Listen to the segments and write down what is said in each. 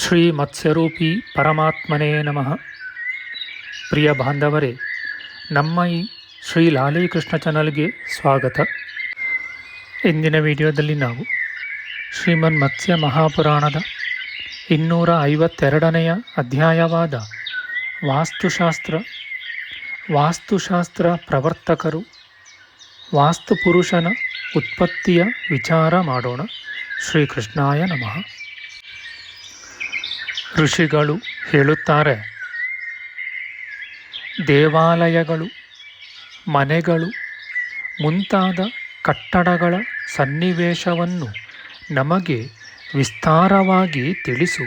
ಶ್ರೀ ಮತ್ಸ್ಯರೂಪಿ ಪರಮಾತ್ಮನೇ ನಮಃ. ಪ್ರಿಯ ಬಾಂಧವರೇ, ನಮ್ಮ ಈ ಶ್ರೀ ಲಾಲೀಕೃಷ್ಣ ಚಾನಲ್ಗೆ ಸ್ವಾಗತ. ಇಂದಿನ ವಿಡಿಯೋದಲ್ಲಿ ನಾವು ಶ್ರೀಮನ್ ಮತ್ಸ್ಯ ಮಹಾಪುರಾಣದ ಇನ್ನೂರ ಐವತ್ತೆರಡನೆಯ ಅಧ್ಯಾಯವಾದ ವಾಸ್ತುಶಾಸ್ತ್ರ ವಾಸ್ತುಶಾಸ್ತ್ರ ಪ್ರವರ್ತಕರು, ವಾಸ್ತುಪುರುಷನ ಉತ್ಪತ್ತಿಯ ವಿಚಾರ ಮಾಡೋಣ. ಶ್ರೀಕೃಷ್ಣಾಯ ನಮಃ. ಋಷಿಗಳು ಹೇಳುತ್ತಾರೆ, ದೇವಾಲಯಗಳು, ಮನೆಗಳು, ಮುಂತಾದ ಕಟ್ಟಡಗಳ ಸನ್ನಿವೇಶವನ್ನು ನಮಗೆ ವಿಸ್ತಾರವಾಗಿ ತಿಳಿಸು.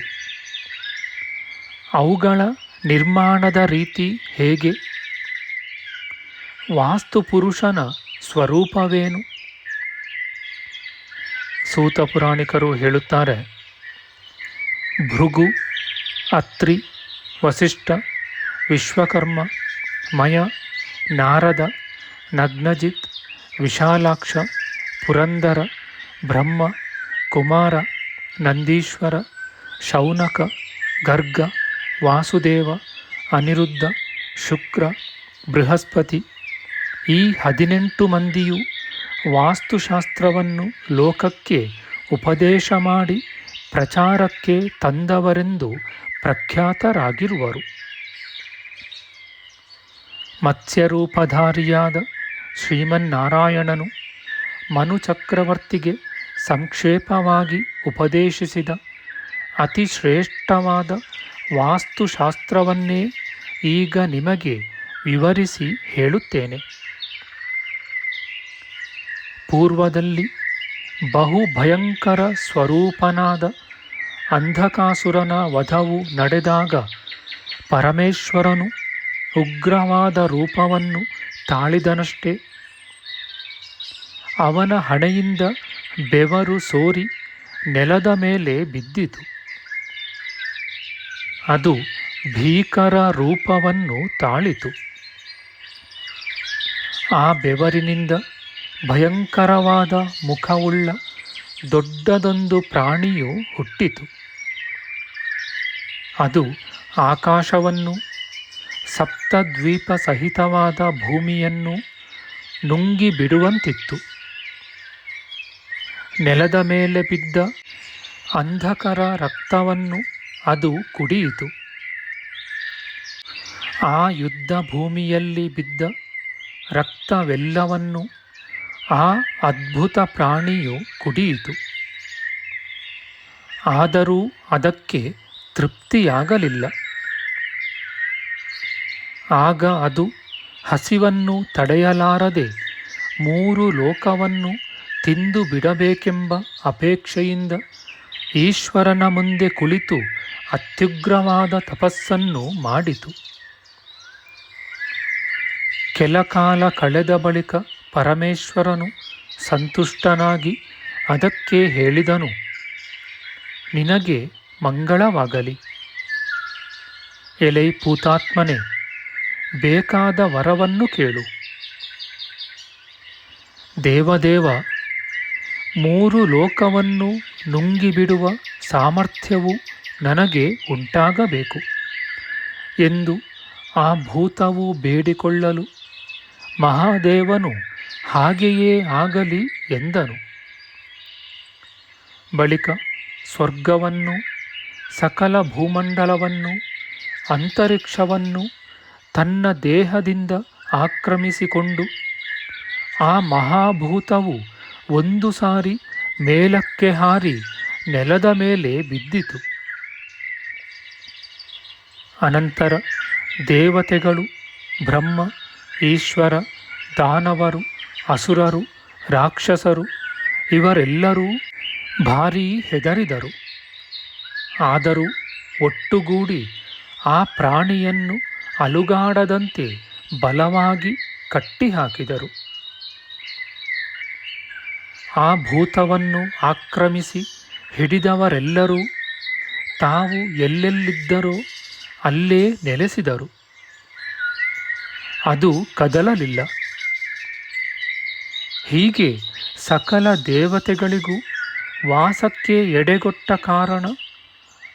ಅವುಗಳ ನಿರ್ಮಾಣದ ರೀತಿ ಹೇಗೆ? ವಾಸ್ತುಪುರುಷನ ಸ್ವರೂಪವೇನು? ಸೂತ ಪುರಾಣಿಕರು ಹೇಳುತ್ತಾರೆ, ಭೃಗು ಅತ್ರಿ, ವಸಿಷ್ಠ, ವಿಶ್ವಕರ್ಮ, ಮಯ, ನಾರದ, ನಗ್ನಜಿತ್, ವಿಶಾಲಾಕ್ಷ, ಪುರಂದರ, ಬ್ರಹ್ಮ, ಕುಮಾರ, ನಂದೀಶ್ವರ, ಶೌನಕ, ಗರ್ಗ, ವಾಸುದೇವ, ಅನಿರುದ್ಧ, ಶುಕ್ರ, ಬೃಹಸ್ಪತಿ. ಈ ಹದಿನೆಂಟು ಮಂದಿಯು ವಾಸ್ತುಶಾಸ್ತ್ರವನ್ನು ಲೋಕಕ್ಕೆ ಉಪದೇಶ ಮಾಡಿ ಪ್ರಚಾರಕ್ಕೆ ತಂದವರೆಂದು ಪ್ರಖ್ಯಾತರಾಗಿರುವರು. ಮತ್ಸ್ಯರೂಪಧಾರಿಯಾದ ಶ್ರೀಮನ್ನಾರಾಯಣನು ಮನು ಚಕ್ರವರ್ತಿಗೆ ಸಂಕ್ಷೇಪವಾಗಿ ಉಪದೇಶಿಸಿದ ಅತಿಶ್ರೇಷ್ಠವಾದ ವಾಸ್ತುಶಾಸ್ತ್ರವನ್ನೇ ಈಗ ನಿಮಗೆ ವಿವರಿಸಿ ಹೇಳುತ್ತೇನೆ. ಪೂರ್ವದಲ್ಲಿ ಬಹು ಭಯಂಕರ ಸ್ವರೂಪನಾದ ಅಂಧಕಾಸುರನ ವಧವು ನಡೆದಾಗ ಪರಮೇಶ್ವರನು ಉಗ್ರವಾದ ರೂಪವನ್ನು ತಾಳಿದನಷ್ಟೇ. ಅವನ ಹಣೆಯಿಂದ ಬೆವರು ಸೋರಿ ನೆಲದ ಮೇಲೆ ಬಿದ್ದಿತು. ಅದು ಭೀಕರ ರೂಪವನ್ನು ತಾಳಿತು. ಆ ಬೆವರಿನಿಂದ ಭಯಂಕರವಾದ ಮುಖವುಳ್ಳ ದೊಡ್ಡದೊಂದು ಪ್ರಾಣಿಯು ಹುಟ್ಟಿತು. ಅದು ಆಕಾಶವನ್ನು ಸಪ್ತದ್ವೀಪ ಸಹಿತವಾದ ಭೂಮಿಯನ್ನು ನುಂಗಿ ಬಿಡುವಂತಿತ್ತು ನೆಲದ ಮೇಲೆ ಬಿದ್ದ ಅಂಧಕರ ರಕ್ತವನ್ನು ಅದು ಕುಡಿಯಿತು. ಆ ಯುದ್ಧ ಭೂಮಿಯಲ್ಲಿ ಬಿದ್ದ ರಕ್ತವೆಲ್ಲವನ್ನು ಆ ಅದ್ಭುತ ಪ್ರಾಣಿಯು ಕುಡಿಯಿತು. ಆದರೂ ಅದಕ್ಕೆ ತೃಪ್ತಿಯಾಗಲಿಲ್ಲ. ಆಗ ಅದು ಹಸಿವನ್ನು ತಡೆಯಲಾರದೆ ಮೂರು ಲೋಕವನ್ನು ತಿಂದು ಬಿಡಬೇಕೆಂಬ ಅಪೇಕ್ಷೆಯಿಂದ ಈಶ್ವರನ ಮುಂದೆ ಕುಳಿತು ಅತ್ಯುಗ್ರವಾದ ತಪಸ್ಸನ್ನು ಮಾಡಿತು. ಕೆಲಕಾಲ ಕಳೆದ ಬಳಿಕ ಪರಮೇಶ್ವರನು ಸಂತುಷ್ಟನಾಗಿ ಅದಕ್ಕೆ ಹೇಳಿದನು, ನಿನಗೆ ಮಂಗಳವಾಗಲಿ. ಎಲೈ ಪೂತಾತ್ಮನೆ, ಬೇಕಾದ ವರವನ್ನು ಕೇಳು. ದೇವದೇವ, ಮೂರು ಲೋಕವನ್ನು ನುಂಗಿಬಿಡುವ ಸಾಮರ್ಥ್ಯವು ನನಗೆ ಉಂಟಾಗಬೇಕು ಎಂದು ಆ ಭೂತವು ಬೇಡಿಕೊಳ್ಳಲು ಮಹಾದೇವನು ಹಾಗೆಯೇ ಆಗಲಿ ಎಂದನು. ಬಳಿಕ ಸ್ವರ್ಗವನ್ನು ಸಕಲ ಭೂಮಂಡಲವನ್ನು, ಅಂತರಿಕ್ಷವನ್ನು ತನ್ನ ದೇಹದಿಂದ ಆಕ್ರಮಿಸಿಕೊಂಡು ಆ ಮಹಾಭೂತವು ಒಂದು ಸಾರಿ ಮೇಲಕ್ಕೆ ಹಾರಿ ನೆಲದ ಮೇಲೆ ಬಿದ್ದಿತು. ಅನಂತರ ದೇವತೆಗಳು, ಬ್ರಹ್ಮ, ಈಶ್ವರ, ದಾನವರು, ಅಸುರರು, ರಾಕ್ಷಸರು ಇವರೆಲ್ಲರೂ ಭಾರೀ ಹೆದರಿದರು. ಆದರೂ ಒಟ್ಟುಗೂಡಿ ಆ ಪ್ರಾಣಿಯನ್ನು ಅಲುಗಾಡದಂತೆ ಬಲವಾಗಿ ಕಟ್ಟಿಹಾಕಿದರು. ಆ ಭೂತವನ್ನು ಆಕ್ರಮಿಸಿ ಹಿಡಿದವರೆಲ್ಲರೂ ತಾವು ಎಲ್ಲೆಲ್ಲಿದ್ದರೋ ಅಲ್ಲೇ ನೆಲೆಸಿದರು. ಅದು ಕದಲಲಿಲ್ಲ. ಹೀಗೆ ಸಕಲ ದೇವತೆಗಳಿಗೂ ವಾಸಕ್ಕೆ ಎಡೆಗೊಟ್ಟ ಕಾರಣ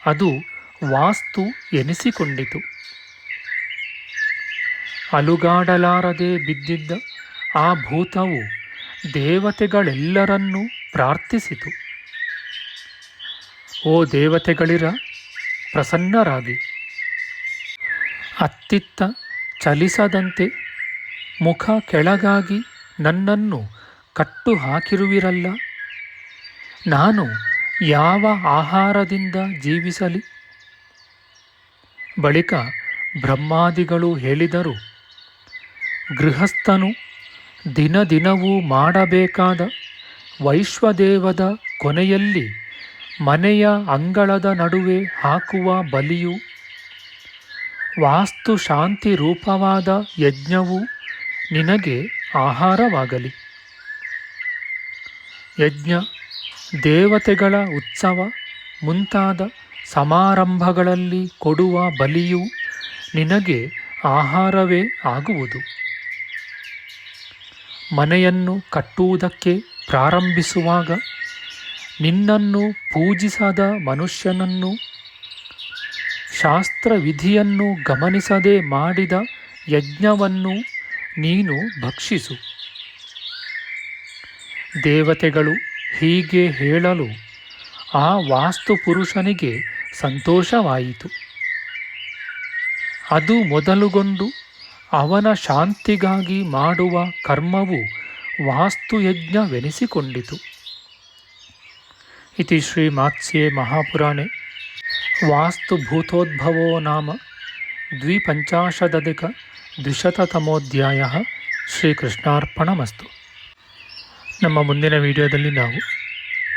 ಅದು ವಾಸ್ತು ಎನಿಸಿಕೊಂಡಿತು. ಅಲುಗಾಡಲಾರದೆ ಬಿದ್ದಿದ್ದ ಆ ಭೂತವು ದೇವತೆಗಳೆಲ್ಲರನ್ನೂ ಪ್ರಾರ್ಥಿಸಿತು. ಓ ದೇವತೆಗಳಿರ, ಪ್ರಸನ್ನರಾಗಿ. ಅತ್ತಿತ್ತ ಚಲಿಸದಂತೆ ಮುಖ ಕೆಳಗಾಗಿ ನನ್ನನ್ನು ಕಟ್ಟು ಹಾಕಿರುವಿರಲ್ಲ ನಾನು ಯಾವ ಆಹಾರದಿಂದ ಜೀವಿಸಲಿ? ಬಳಿಕ ಬ್ರಹ್ಮಾದಿಗಳು ಹೇಳಿದರು, ಗೃಹಸ್ಥನು ದಿನ ದಿನವೂ ಮಾಡಬೇಕಾದ ವೈಶ್ವದೇವದ ಕೊನೆಯಲ್ಲಿ ಮನೆಯ ಅಂಗಳದ ನಡುವೆ ಹಾಕುವ ಬಲಿಯು ವಾಸ್ತು ಶಾಂತಿ ರೂಪವಾದ ಯಜ್ಞವು ನಿನಗೆ ಆಹಾರವಾಗಲಿ. ಯಜ್ಞ ದೇವತೆಗಳ ಉತ್ಸವ ಮುಂತಾದ ಸಮಾರಂಭಗಳಲ್ಲಿ ಕೊಡುವ ಬಲಿಯು ನಿನಗೆ ಆಹಾರವೇ ಆಗುವುದು. ಮನೆಯನ್ನು ಕಟ್ಟುವುದಕ್ಕೆ ಪ್ರಾರಂಭಿಸುವಾಗ ನಿನ್ನನ್ನು ಪೂಜಿಸದ ಮನುಷ್ಯನನ್ನು, ಶಾಸ್ತ್ರವಿಧಿಯನ್ನು ಗಮನಿಸದೆ ಮಾಡಿದ ಯಜ್ಞವನ್ನು ನೀನು ಭಕ್ಷಿಸು. ದೇವತೆಗಳು ಹೀಗೆ ಹೇಳಲು ಆ ವಾಸ್ತು ಪುರುಷನಿಗೆ ಸಂತೋಷವಾಯಿತು. ಅದು ಮೊದಲುಗೊಂಡು ಅವನ ಶಾಂತಿಗಾಗಿ ಮಾಡುವ ಕರ್ಮವು ವಾಸ್ತುಯಜ್ಞವೆನಿಸಿಕೊಂಡಿತು. ಇತಿ ಶ್ರೀಮಾತ್ಸ್ಯೆ ಮಹಾಪುರಾಣೆ. ವಾಸ್ತುಭೂತೋದ್ಭವೋ ನಾಮ. ದ್ವಿಪಂಚಾಶದಧಿಕ ದ್ವಿಶತತಮೋಧ್ಯಾಯ ಶ್ರೀಕೃಷ್ಣಾರ್ಪಣಮಸ್ತು. ನಮ್ಮ ಮುಂದಿನ ವಿಡಿಯೋದಲ್ಲಿ ನಾವು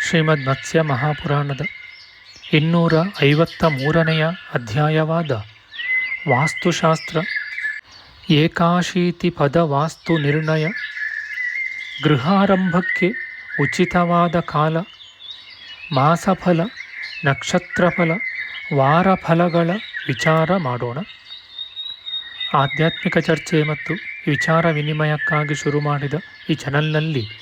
ಶ್ರೀಮದ್ ಮತ್ಸ್ಯ ಮಹಾಪುರಾಣದ ಇನ್ನೂರ ಐವತ್ತ ಮೂರನೆಯ ಅಧ್ಯಾಯವಾದ ವಾಸ್ತುಶಾಸ್ತ್ರ ಏಕಾಶೀತಿ ಪದ ವಾಸ್ತು ನಿರ್ಣಯ ಗೃಹಾರಂಭಕ್ಕೆ ಉಚಿತವಾದ ಕಾಲ ಮಾಸಫಲ ನಕ್ಷತ್ರಫಲ ವಾರಫಲಗಳ ವಿಚಾರ ಮಾಡೋಣ. ಆಧ್ಯಾತ್ಮಿಕ ಚರ್ಚೆ ಮತ್ತು ವಿಚಾರ ವಿನಿಮಯಕ್ಕಾಗಿ ಶುರು ಮಾಡಿದ ಈ ಚಾನಲ್ನಲ್ಲಿ